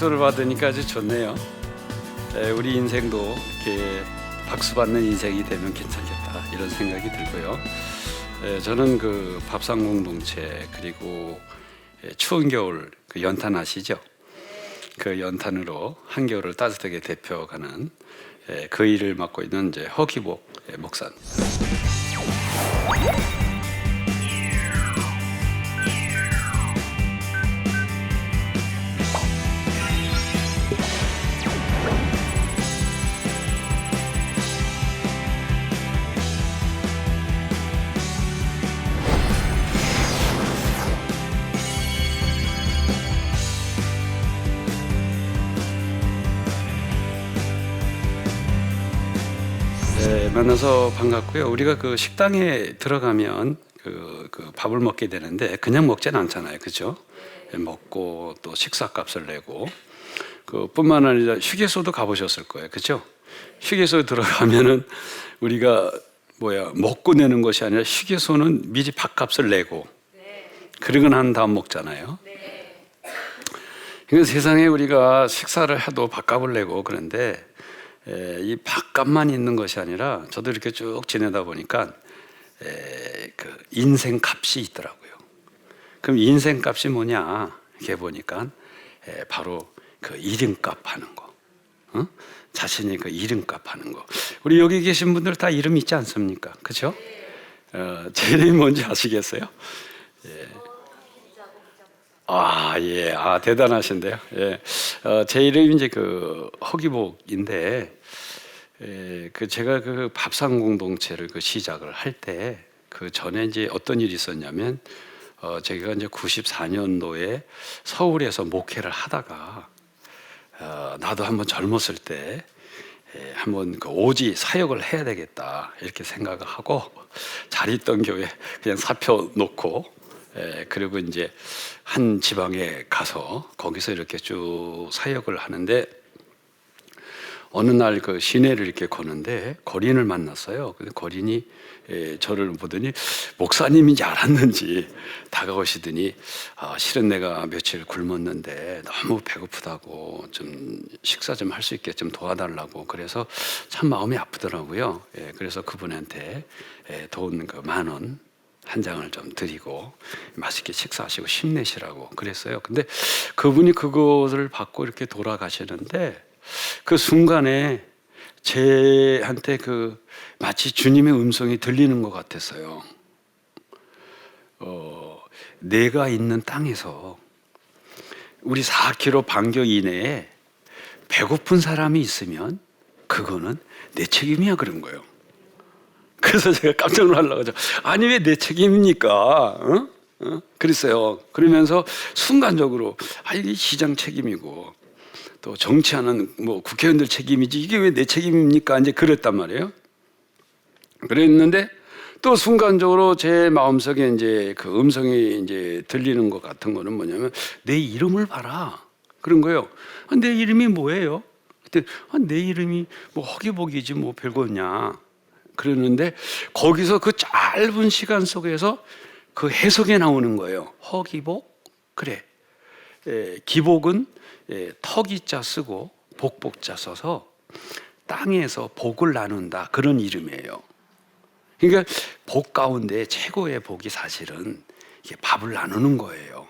박수를 받으니까 아주 좋네요. 에, 우리 인생도 이렇게 박수 받는 인생이 되면 괜찮겠다 이런 생각이 들고요. 에, 저는 그 밥상 공동체 그리고 에, 추운 겨울 그 연탄 아시죠? 그 연탄으로 한겨울을 따뜻하게 대표가는 에, 그 일을 맡고 있는 이제 허기복 에, 목사입니다. 만나서 반갑고요. 우리가 그 식당에 들어가면 그, 그 밥을 먹게 되는데 그냥 먹지는 않잖아요, 그죠? 먹고 또 식사값을 내고 그 뿐만 아니라 휴게소도 가보셨을 거예요, 그죠? 휴게소에 들어가면은 우리가 뭐야 먹고 내는 것이 아니라 휴게소는 미리 밥값을 내고 그러고 난 다음 먹잖아요. 그러니까 세상에 우리가 식사를 해도 밥값을 내고 그런데 에, 이 밥값만 있는 것이 아니라 저도 이렇게 쭉 지내다 보니까 에, 그 인생 값이 있더라고요. 그럼 인생 값이 뭐냐 이렇게 보니까 에, 바로 그 이름값 하는 거, 어? 자신이 그 이름값 하는 거. 우리 여기 계신 분들 다 이름 있지 않습니까? 그렇죠? 어, 제 이름이 뭔지 아시겠어요? 아, 예. 아, 대단하신데요. 예. 어, 제 이름이 이제 그 허기복인데, 예, 그 제가 그 밥상 공동체를 그 시작을 할 때, 그 전에 이제 어떤 일이 있었냐면, 어, 제가 이제 94년도에 서울에서 목회를 하다가, 어, 나도 한번 젊었을 때, 예, 한번 그 오지 사역을 해야 되겠다 이렇게 생각을 하고 잘 있던 교회 그냥 사표 놓고 예, 그리고 이제 한 지방에 가서 거기서 이렇게 쭉 사역을 하는데 어느 날 그 시내를 이렇게 거는데 거린을 만났어요. 근데 거린이 예, 저를 보더니 목사님인 지 알았는지 다가오시더니 아, 실은 내가 며칠 굶었는데 너무 배고프다고 좀 식사 좀 할 수 있게 좀 도와달라고 그래서 참 마음이 아프더라고요. 예, 그래서 그분한테 예, 돈 그 만 원 한 장을 좀 드리고 맛있게 식사하시고 힘내시라고 그랬어요. 근데 그분이 그것을 받고 이렇게 돌아가시는데 그 순간에 제한테 그 마치 주님의 음성이 들리는 것 같았어요. 어, 내가 있는 땅에서 우리 4km 반경 이내에 배고픈 사람이 있으면 그거는 내 책임이야 그런 거예요. 그래서 제가 깜짝 놀라가지고 아니 왜 내 책임입니까? 어? 어? 그랬어요. 그러면서 순간적으로 아 이게 시장 책임이고 또 정치하는 뭐 국회의원들 책임이지 이게 왜 내 책임입니까? 이제 그랬단 말이에요. 그랬는데 또 순간적으로 제 마음속에 이제 그 음성이 이제 들리는 것 같은 거는 뭐냐면 내 이름을 봐라 그런 거예요. 아, 내 이름이 뭐예요? 그때 아, 내 이름이 뭐 허기복이지 뭐 별거냐 그러는데 거기서 그 짧은 시간 속에서 그 해석에 나오는 거예요. 허기복 그래 에, 기복은 예, 턱이자 쓰고 복복자 써서 땅에서 복을 나눈다 그런 이름이에요. 그러니까 복 가운데 최고의 복이 사실은 이게 밥을 나누는 거예요.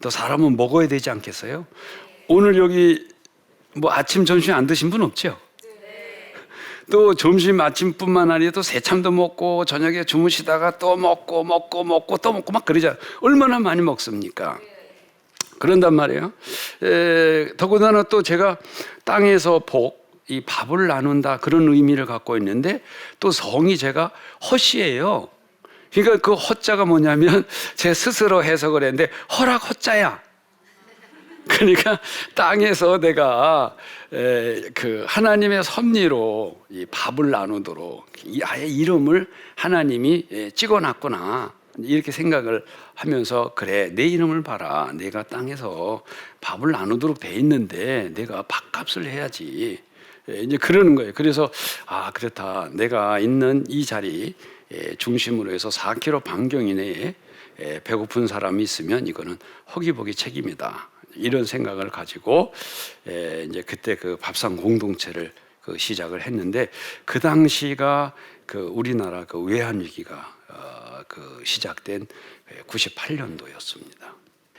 또 사람은 먹어야 되지 않겠어요? 오늘 여기 뭐 아침 점심 안 드신 분 없죠? 또 점심 아침뿐만 아니라 또 새참도 먹고 저녁에 주무시다가 또 먹고 먹고 먹고 또 먹고 막 그러잖아요. 얼마나 많이 먹습니까? 그런단 말이에요. 에, 더군다나 또 제가 땅에서 복, 이 밥을 나눈다 그런 의미를 갖고 있는데 또 성이 제가 허씨예요. 그러니까 그 허자가 뭐냐면 제 스스로 해석을 했는데 허락 허자야. 그러니까 땅에서 내가 에, 그 하나님의 섭리로 이 밥을 나누도록 이 아예 이름을 하나님이 예, 찍어놨구나 이렇게 생각을 하면서 그래 내 이름을 봐라 내가 땅에서 밥을 나누도록 돼 있는데 내가 밥값을 해야지 예, 이제 그러는 거예요. 그래서 아 그렇다 내가 있는 이 자리 예, 중심으로 해서 4km 반경 이내에 예, 배고픈 사람이 있으면 이거는 허기복이 책임이다. 이런 생각을 가지고 에, 이제 그때 그 밥상 공동체를 그 시작을 했는데 그 당시가 그 우리나라 그 외환 위기가 어, 그 시작된 98년도였습니다.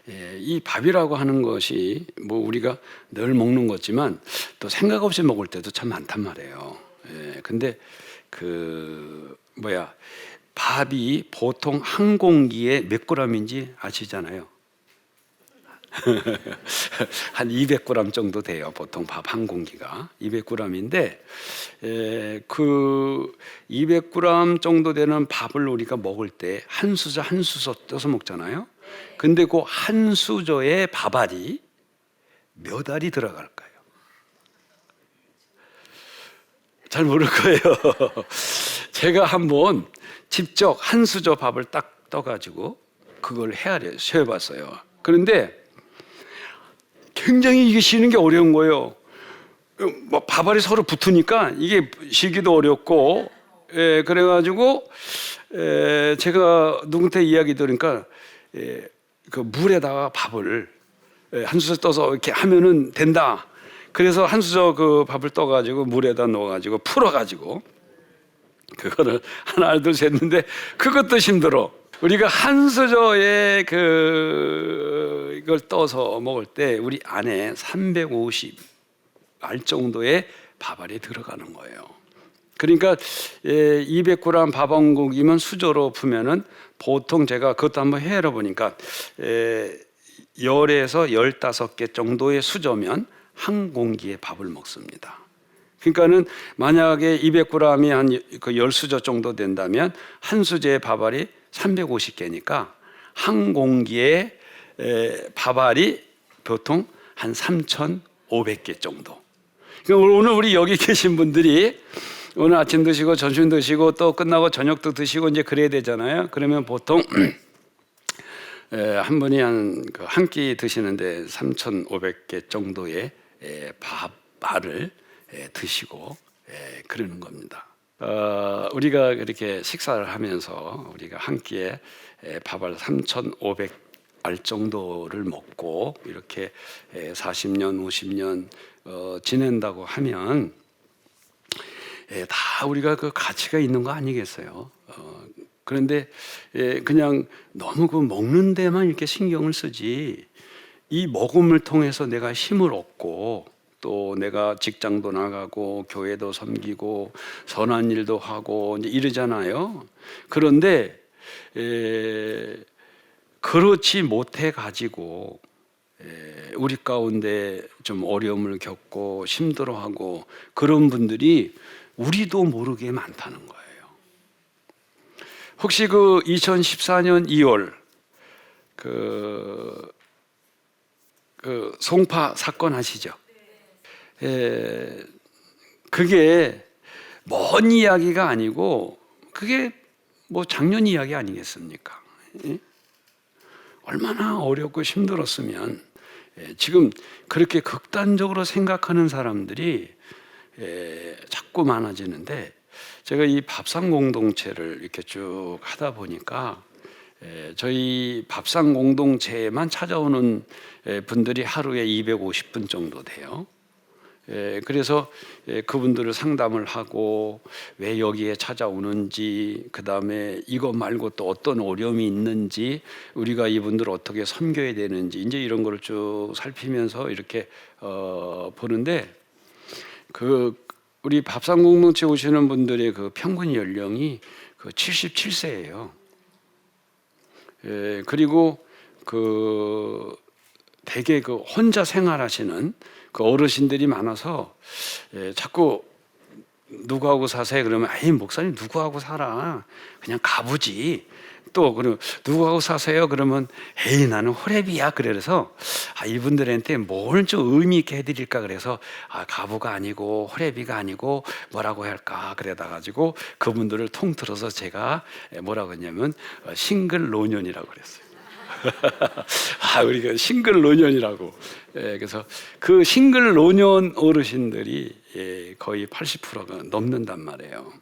예, 이 밥이라고 하는 것이 뭐 우리가 늘 먹는 거지만 또 생각 없이 먹을 때도 참 많단 말이에요. 예, 근데 그 뭐야 밥이 보통 한 공기에 몇 그램인지 아시잖아요. 한 200g 정도 돼요. 보통 밥 한 공기가 200g인데 에, 그 200g 정도 되는 밥을 우리가 먹을 때 한 수저 한 수저 떠서 먹잖아요. 근데 그 한 수저의 밥알이 몇 알이 들어갈까요? 잘 모를 거예요. 제가 한번 직접 한 수저 밥을 딱 떠가지고 그걸 헤아려 세어봤어요. 그런데 굉장히 이게 쉬는 게 어려운 거예요. 뭐 밥알이 서로 붙으니까 이게 쉬기도 어렵고, 예, 그래가지고 에, 제가 누군테 이야기 들으니까 예, 그 물에다가 밥을 예, 한 수저 떠서 이렇게 하면은 된다. 그래서 한 수저 그 밥을 떠가지고 물에다 넣어가지고 풀어가지고 그거를 하나 둘 셋는데 그것도 힘들어. 우리가 한 수저에 그 이걸 떠서 먹을 때 우리 안에 350 알 정도의 밥알이 들어가는 거예요. 그러니까 200g 밥한 공기면 수저로 풀면은 보통 제가 그것도 한번 헤아려 보니까 열에서 열다섯 개 정도의 수저면 한 공기의 밥을 먹습니다. 그러니까는 만약에 200g이 한 그 열수저 정도 된다면 한 수저의 밥알이 350개니까 한 공기의 밥알이 보통 한 3,500개 정도. 그러니까 오늘 우리 여기 계신 분들이 오늘 아침 드시고 점심 드시고 또 끝나고 저녁도 드시고 이제 그래야 되잖아요. 그러면 보통 한 분이 한한 끼 드시는데 3,500개 정도의 밥알을 드시고 그러는 겁니다. 어, 우리가 그렇게 식사를 하면서 우리가 한 끼에 밥을 3,500 알 정도를 먹고 이렇게 40년, 50년 어, 지낸다고 하면 다 우리가 그 가치가 있는 거 아니겠어요? 어, 그런데 그냥 너무 그 먹는 데만 이렇게 신경을 쓰지 이 먹음을 통해서 내가 힘을 얻고 또 내가 직장도 나가고 교회도 섬기고 선한 일도 하고 이러잖아요. 그런데 에, 그렇지 못해 가지고 에, 우리 가운데 좀 어려움을 겪고 힘들어하고 그런 분들이 우리도 모르게 많다는 거예요. 혹시 그 2014년 2월 그, 그 송파 사건 아시죠? 에, 그게 먼 이야기가 아니고 그게 뭐 작년 이야기 아니겠습니까? 예? 얼마나 어렵고 힘들었으면 예, 지금 그렇게 극단적으로 생각하는 사람들이 예, 자꾸 많아지는데 제가 이 밥상 공동체를 이렇게 쭉 하다 보니까 예, 저희 밥상 공동체에만 찾아오는 예, 분들이 하루에 250분 정도 돼요. 예, 그래서 예, 그분들을 상담을 하고 왜 여기에 찾아오는지 그 다음에 이거 말고 또 어떤 어려움이 있는지 우리가 이분들을 어떻게 섬겨야 되는지 이제 이런 거를 쭉 살피면서 이렇게 어, 보는데 그 우리 밥상 공동체 오시는 분들의 그 평균 연령이 그 77세예요. 예, 그리고 그 대개 그 혼자 생활하시는 그 어르신들이 많아서 예, 자꾸 누구하고 사세요? 그러면 아이 목사님 누구하고 살아? 그냥 가보지. 또 그럼 누구하고 사세요? 그러면 에이 나는 호랩이야. 그래서 아, 이분들한테 뭘 좀 의미 있게 해드릴까 그래서 아 가부가 아니고 호랩이가 아니고 뭐라고 할까 그래다 가지고 그분들을 통틀어서 제가 뭐라고 했냐면 어, 싱글 노년이라고 그랬어요. 아, 우리가 싱글 노년이라고. 예, 그래서 그 싱글 노년 어르신들이 예, 거의 80%가 넘는단 말이에요.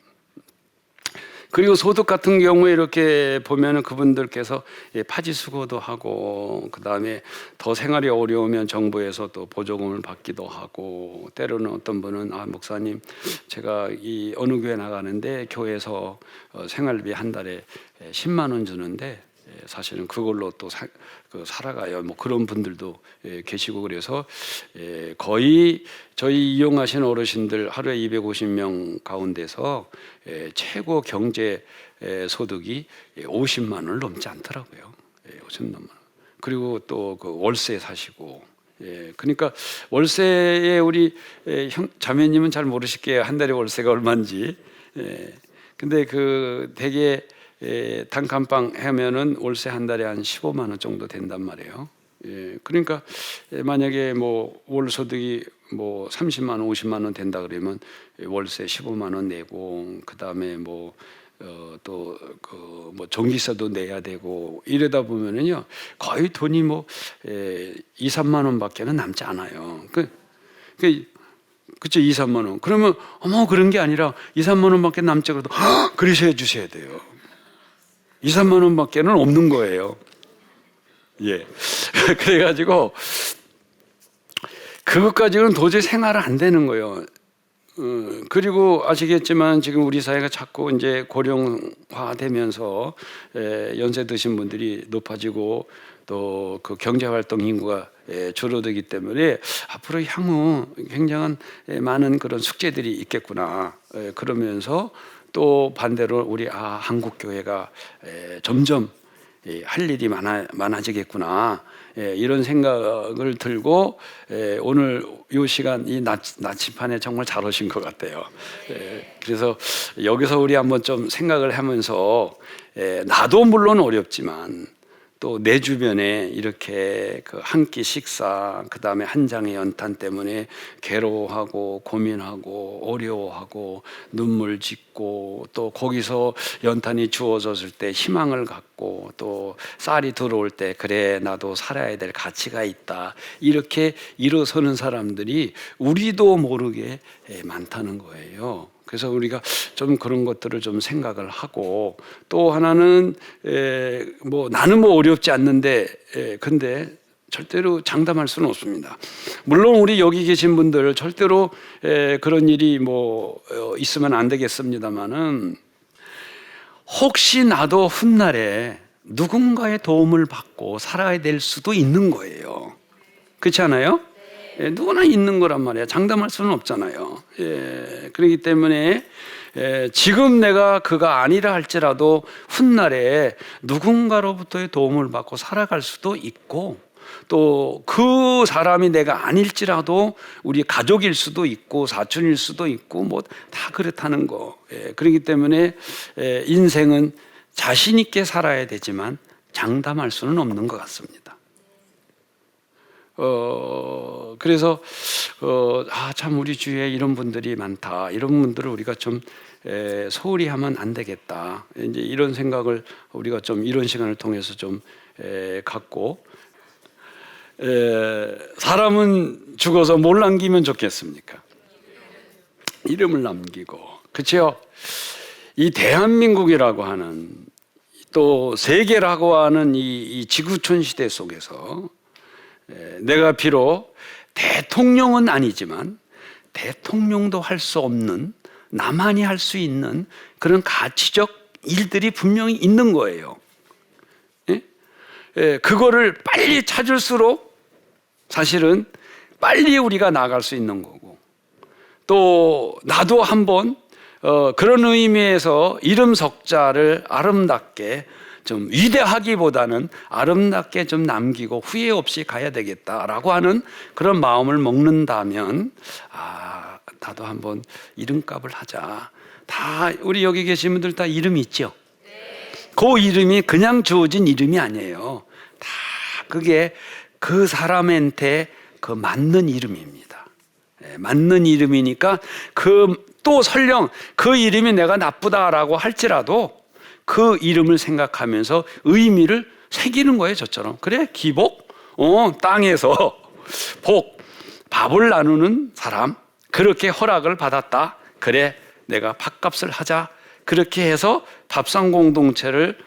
그리고 소득 같은 경우에 이렇게 보면은 그분들께서 예, 파지 수고도 하고 그 다음에 더 생활이 어려우면 정부에서 또 보조금을 받기도 하고 때로는 어떤 분은 아 목사님 제가 이 어느 교회 나가는데 교회에서 어, 생활비 한 달에 예, 10만 원 주는데 예, 사실은 그걸로 또 사, 그 살아가요. 뭐 그런 분들도 예, 계시고 그래서 예, 거의 저희 이용하시는 어르신들 하루에 250명 가운데서 예, 최고 경제 예, 소득이 예, 50만 원을 넘지 않더라고요. 예, 50만 원. 그리고 또 그 월세 사시고 예, 그러니까 월세에 우리 예, 형 자매님은 잘 모르실게요. 한 달에 월세가 얼마인지. 예, 근데 그 대개 예, 단칸방 하면은 월세 한 달에 한 15만 원 정도 된단 말이에요. 예, 그러니까 예, 만약에 뭐 월 소득이 뭐 30만 원, 50만 원 된다 그러면 예, 월세 15만 원 내고 그 다음에 뭐 어, 또그 뭐 전기세도 내야 되고 이러다 보면은요 거의 돈이 뭐 에, 2, 3만 원밖에는 남지 않아요. 그, 그 그쵸 2, 3만 원. 그러면 어머 그런 게 아니라 2, 3만 원밖에 남지 헉, 그러셔야 주셔야 돼요. 2, 3만 원밖에는 없는 거예요. 예. 그래가지고 그것까지는 도저히 생활을 안 되는 거예요. 어, 그리고 아시겠지만 지금 우리 사회가 자꾸 이제 고령화되면서 에, 연세 드신 분들이 높아지고 또 그 경제 활동 인구가 에, 줄어들기 때문에 앞으로 향후 굉장한 에, 많은 그런 숙제들이 있겠구나. 에, 그러면서 또 반대로 우리 아 한국 교회가 에, 점점 예, 할 일이 많아 많아지겠구나 예, 이런 생각을 들고 예, 오늘 이 시간 이 나, 나침판에 정말 잘 오신 것 같아요. 예, 그래서 여기서 우리 한번 좀 생각을 하면서 예, 나도 물론 어렵지만 또 내 주변에 이렇게 그 한 끼 식사 그 다음에 한 장의 연탄 때문에 괴로워하고 고민하고 어려워하고 눈물 짓고 또 거기서 연탄이 주어졌을 때 희망을 갖고 또 쌀이 들어올 때 그래 나도 살아야 될 가치가 있다 이렇게 일어서는 사람들이 우리도 모르게 예, 많다는 거예요. 그래서 우리가 좀 그런 것들을 좀 생각을 하고 또 하나는 에, 뭐 나는 뭐 어렵지 않는데 에, 근데 절대로 장담할 수는 없습니다. 물론 우리 여기 계신 분들 절대로 에, 그런 일이 뭐 어, 있으면 안 되겠습니다만은 혹시 나도 훗날에 누군가의 도움을 받고 살아야 될 수도 있는 거예요. 그렇지 않아요? 예, 누구나 있는 거란 말이야. 장담할 수는 없잖아요. 예, 그렇기 때문에 예, 지금 내가 그가 아니라 할지라도 훗날에 누군가로부터의 도움을 받고 살아갈 수도 있고 또 그 사람이 내가 아닐지라도 우리 가족일 수도 있고 사촌일 수도 있고 뭐 다 그렇다는 거. 예, 그렇기 때문에 예, 인생은 자신 있게 살아야 되지만 장담할 수는 없는 것 같습니다. 어 그래서 어 아 참 우리 주위에 이런 분들이 많다 이런 분들을 우리가 좀 에, 소홀히 하면 안 되겠다 이제 이런 생각을 우리가 좀 이런 시간을 통해서 좀 에, 갖고 에, 사람은 죽어서 뭘 남기면 좋겠습니까? 이름을 남기고 그렇죠? 이 대한민국이라고 하는 또 세계라고 하는 이, 이 지구촌 시대 속에서 에, 내가 비록 대통령은 아니지만 대통령도 할 수 없는 나만이 할 수 있는 그런 가치적 일들이 분명히 있는 거예요. 예? 예, 그거를 빨리 찾을수록 사실은 빨리 우리가 나갈 수 있는 거고 또 나도 한번 어, 그런 의미에서 이름 석자를 아름답게 좀 위대하기보다는 아름답게 좀 남기고 후회 없이 가야 되겠다라고 하는 그런 마음을 먹는다면 아 나도 한번 이름값을 하자. 다 우리 여기 계신 분들 다 이름 있죠. 그 이름이 그냥 주어진 이름이 아니에요. 다 그게 그 사람한테 그 맞는 이름입니다. 예, 맞는 이름이니까 그 또 설령 그 이름이 내가 나쁘다라고 할지라도 그 이름을 생각하면서 의미를 새기는 거예요, 저처럼. 그래, 기복? 어, 땅에서 복, 밥을 나누는 사람. 그렇게 허락을 받았다. 그래, 내가 밥값을 하자. 그렇게 해서 밥상 공동체를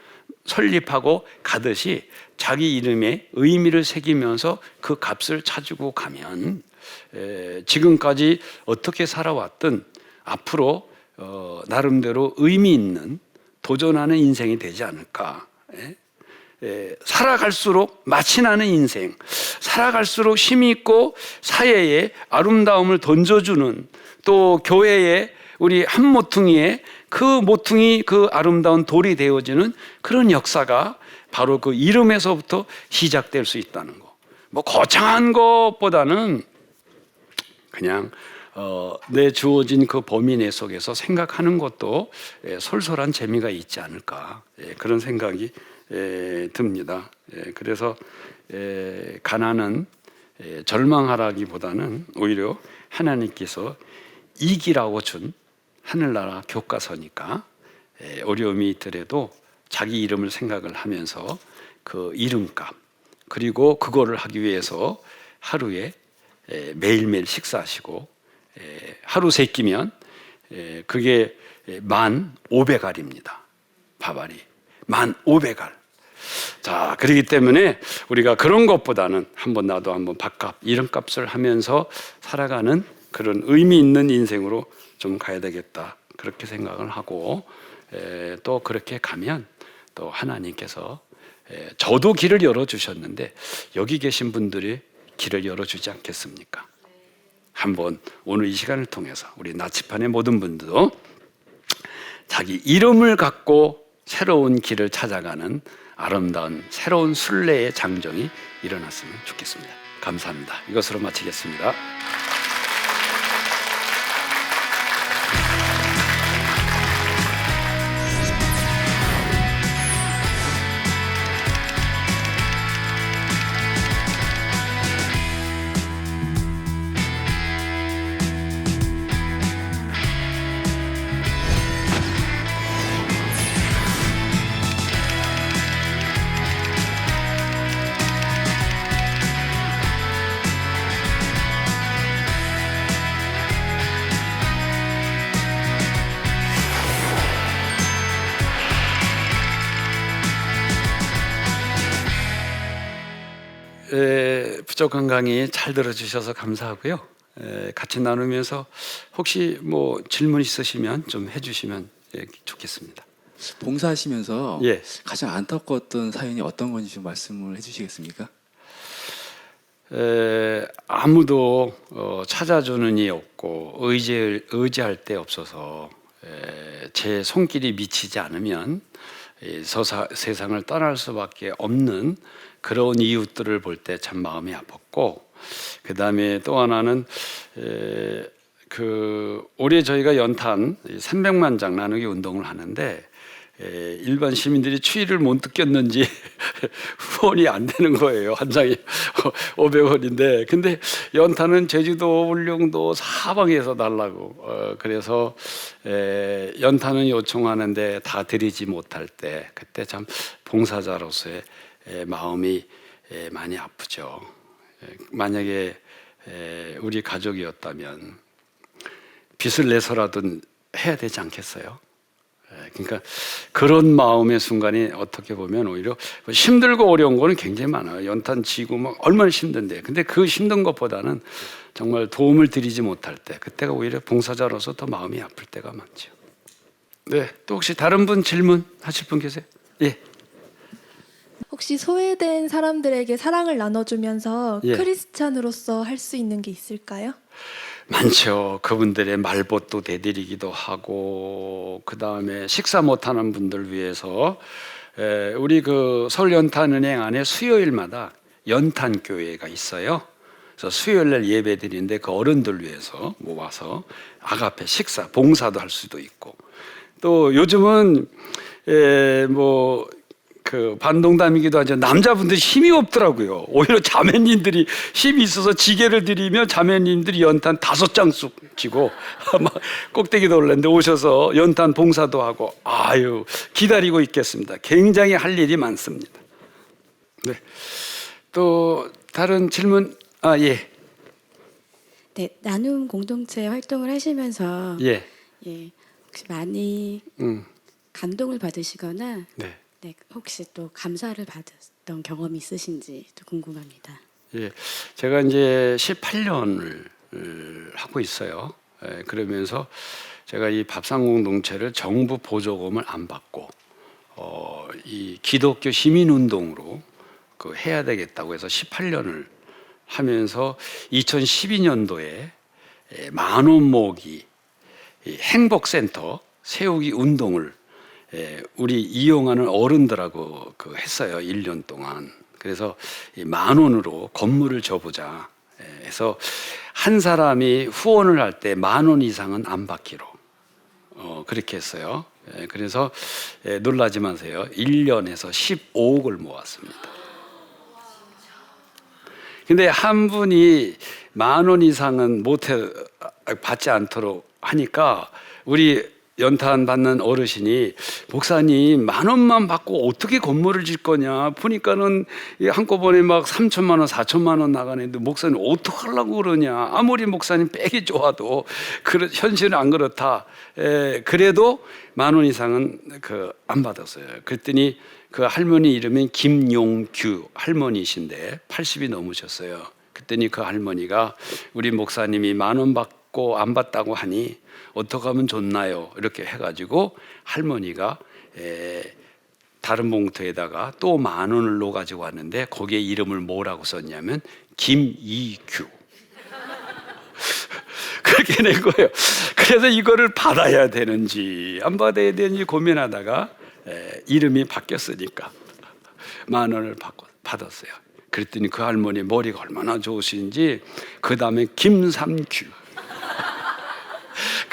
설립하고 가듯이 자기 이름에 의미를 새기면서 그 값을 찾고 가면 에, 지금까지 어떻게 살아왔든 앞으로 어, 나름대로 의미 있는 도전하는 인생이 되지 않을까. 예? 에, 살아갈수록 나는 인생, 살아갈수록 힘이 있고 사회에 아름다움을 던져주는 또 교회에 우리 한 모퉁이에 그 모퉁이 그 아름다운 돌이 되어지는 그런 역사가 바로 그 이름에서부터 시작될 수 있다는 거. 뭐 거창한 것보다는 그냥 어, 내 주어진 그 범위 내 속에서 생각하는 것도 예, 솔솔한 재미가 있지 않을까 예, 그런 생각이 예, 듭니다. 예, 그래서 예, 가난은 예, 절망하라기보다는 오히려 하나님께서 이기라고 준 하늘나라 교과서니까 예, 어려움이 있더라도 자기 이름을 생각을 하면서 그 이름값 그리고 그거를 하기 위해서 하루에 에, 매일매일 식사하시고 에, 하루 세 끼면 에, 그게 에, 만 500알입니다. 밥알이 만 500알. 자, 그렇기 때문에 우리가 그런 것보다는 한번 나도 한번 밥값, 이름값을 하면서 살아가는 그런 의미 있는 인생으로 좀 가야 되겠다. 그렇게 생각을 하고 에, 또 그렇게 가면 또 하나님께서 에, 저도 길을 열어 주셨는데 여기 계신 분들이 길을 열어 주지 않겠습니까? 한번 오늘 이 시간을 통해서 우리 나치판의 모든 분들도 자기 이름을 갖고 새로운 길을 찾아가는 아름다운 새로운 순례의 장정이 일어났으면 좋겠습니다. 감사합니다. 이것으로 마치겠습니다. 에, 부족한 강의 잘 들어주셔서 감사하고요. 에, 같이 나누면서 혹시 뭐 질문 있으시면 좀 해주시면 예, 좋겠습니다. 봉사하시면서 예. 가장 안타까웠던 사연이 어떤 건지 좀 말씀을 해주시겠습니까? 에, 아무도 어, 찾아주는 이 없고 의지 의지할 데 없어서 에, 제 손길이 미치지 않으면 이 서사, 세상을 떠날 수밖에 없는 그런 이웃들을 볼 때 참 마음이 아팠고 그 다음에 또 하나는 에, 그 올해 저희가 연탄 300만 장 나누기 운동을 하는데 에, 일반 시민들이 추위를 못 느꼈는지 후원이 안 되는 거예요. 한 장이 500원인데. 근데 연탄은 제주도, 울릉도 사방에서 달라고. 어, 그래서 에, 연탄은 요청하는데 다 드리지 못할 때 그때 참 봉사자로서의 에, 마음이 에, 많이 아프죠. 에, 만약에 에, 우리 가족이었다면 빚을 내서라도 해야 되지 않겠어요? 예, 그러니까 그런 마음의 순간이 어떻게 보면 오히려 힘들고 어려운 거는 굉장히 많아요. 연탄 지고 막 얼마나 힘든데. 근데 그 힘든 것보다는 정말 도움을 드리지 못할 때 그때가 오히려 봉사자로서 더 마음이 아플 때가 많죠. 네. 또 혹시 다른 분 질문 하실 분 계세요? 예. 혹시 소외된 사람들에게 사랑을 나눠주면서 예. 크리스찬으로서 할 수 있는 게 있을까요? 많죠. 그분들의 말벗도 대드리기도 하고 그 다음에 식사 못하는 분들 위해서 에, 우리 그 서울 연탄은행 안에 수요일마다 연탄 교회가 있어요. 그래서 수요일 날 예배 드리는데 그 어른들 위해서 모아서 아가페 식사 봉사도 할 수도 있고 또 요즘은 에, 뭐. 그 반동담이기도 하죠. 남자분들이 힘이 없더라고요. 오히려 자매님들이 힘이 있어서 지게를 드리면 자매님들이 연탄 다섯 장씩 지고 막 꼭대기도 올랐는데 오셔서 연탄 봉사도 하고 아유 기다리고 있겠습니다. 굉장히 할 일이 많습니다. 네. 또 다른 질문 아 예. 네, 나눔 공동체 활동을 하시면서 예. 예, 혹시 많이 음. 감동을 받으시거나 네. 네, 혹시 또 감사를 받았던 경험이 있으신지 또 궁금합니다. 예, 제가 이제 18년을 하고 있어요. 예, 그러면서 제가 이 밥상 공동체를 정부 보조금을 안 받고 어, 이 기독교 시민 운동으로 그 해야 되겠다고 해서 18년을 하면서 2012년도에 만원 모기 이 행복센터 세우기 운동을 예, 우리 이용하는 어른들하고 그 했어요. 1년 동안. 그래서 이만 원으로 건물을 줘보자. 예, 해서 한 사람이 후원을 할 때 만 원 이상은 안 받기로 어, 그렇게 했어요. 예, 그래서 예, 놀라지 마세요. 1년에서 15억을 모았습니다. 근데 한 분이 만 원 이상은 못해 받지 않도록 하니까 우리 연탄 받는 어르신이 목사님 만 원만 받고 어떻게 건물을 질 거냐 보니까는 이 한꺼번에 막 3천만 원, 4천만 원 나가는데 목사님 어떻게 하려고 그러냐 아무리 목사님 빼기 좋아도 그 현실은 안 그렇다. 에, 그래도 만 원 이상은 그 안 받았어요. 그랬더니 그 할머니 이름은 김용규 할머니신데 80이 넘으셨어요. 그랬더니 그 할머니가 우리 목사님이 만 원 받고 안 받다고 하니 어떻게 하면 좋나요? 이렇게 해가지고 할머니가 에, 다른 봉투에다가 또 만 원을 넣어 가지고 왔는데 거기에 이름을 뭐라고 썼냐면 김이규. 그렇게 된 거예요. 그래서 이거를 받아야 되는지 안 받아야 되는지 고민하다가 에, 이름이 바뀌었으니까 만 원을 받고 받았어요. 그랬더니 그 할머니 머리가 얼마나 좋으신지 그 다음에 김삼규.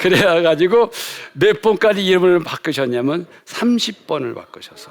그래야 가지고 몇 번까지 이름을 바꾸셨냐면 30번을 바꾸셔서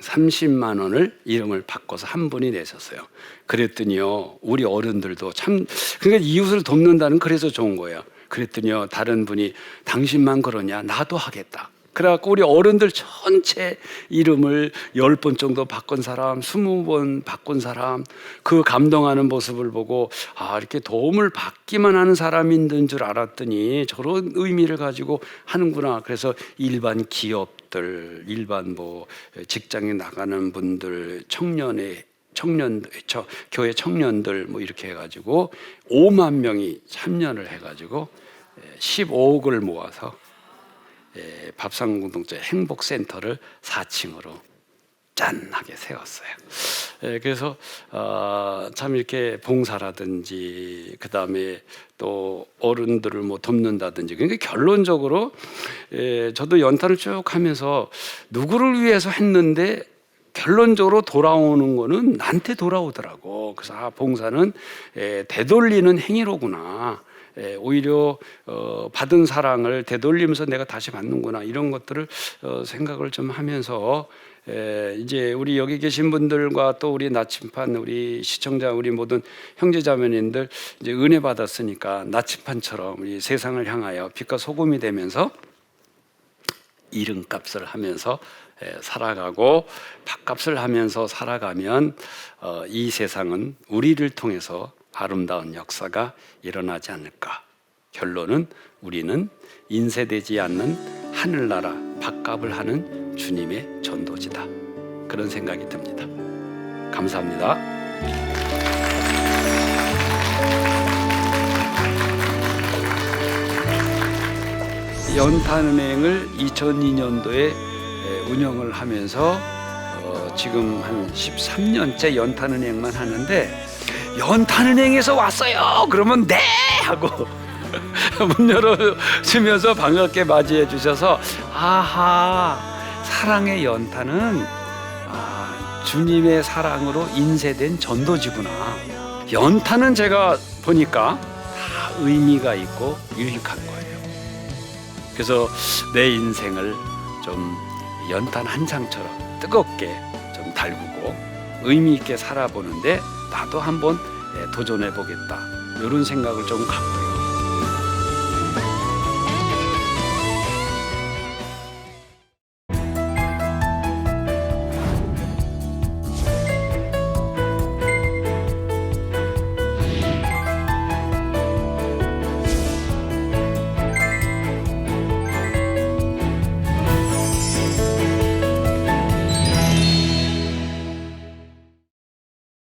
30만 원을 이름을 바꿔서 한 분이 내셨어요. 그랬더니요, 우리 어른들도 참, 그러니까 이웃을 돕는다는 그래서 좋은 거예요. 그랬더니요, 다른 분이 당신만 그러냐? 나도 하겠다. 그래갖고 우리 어른들 전체 이름을 열 번 정도 바꾼 사람, 스무 번 바꾼 사람, 그 감동하는 모습을 보고 아 이렇게 도움을 받기만 하는 있는 줄 알았더니 저런 의미를 가지고 하는구나. 그래서 일반 기업들, 일반 뭐 직장에 나가는 분들, 청년의 청년 저 교회 청년들 뭐 이렇게 해가지고 5만 명이 참여를 해가지고 15억을 모아서 예, 밥상 공동체 행복 센터를 4층으로 짠하게 세웠어요. 예, 그래서 어, 참 이렇게 봉사라든지 그 다음에 또 어른들을 뭐 돕는다든지 그러니까 결론적으로 예, 저도 연탄을 쭉 하면서 누구를 위해서 했는데 결론적으로 돌아오는 거는 나한테 돌아오더라고. 그래서 아, 봉사는 예, 되돌리는 행위로구나. 예, 오히려 어, 받은 사랑을 되돌리면서 내가 다시 받는구나 이런 것들을 어, 생각을 좀 하면서 예, 이제 우리 여기 계신 분들과 또 우리 나침판 우리 시청자 우리 모든 형제자매님들 이제 은혜 받았으니까 나침판처럼 우리 세상을 향하여 빛과 소금이 되면서 이름값을 하면서 에, 살아가고 밥값을 하면서 살아가면 어, 이 세상은 우리를 통해서 아름다운 역사가 일어나지 않을까. 결론은 우리는 인쇄되지 않는 하늘나라 밥값을 하는 주님의 전도지다. 그런 생각이 듭니다. 감사합니다. 연탄은행을 2002년도에 운영을 하면서 어, 지금 한 13년째 연탄은행만 하는데 연탄은행에서 왔어요. 그러면 네 하고 문 열어주면서 반갑게 맞이해 주셔서 아하 사랑의 연탄은 아, 주님의 사랑으로 인쇄된 전도지구나. 연탄은 제가 보니까 다 의미가 있고 유익한 거예요. 그래서 내 인생을 좀 연탄 한 장처럼 뜨겁게 좀 달구고 의미 있게 살아보는데 나도 한번 예, 도전해 보겠다 이런 생각을 좀 갖고요.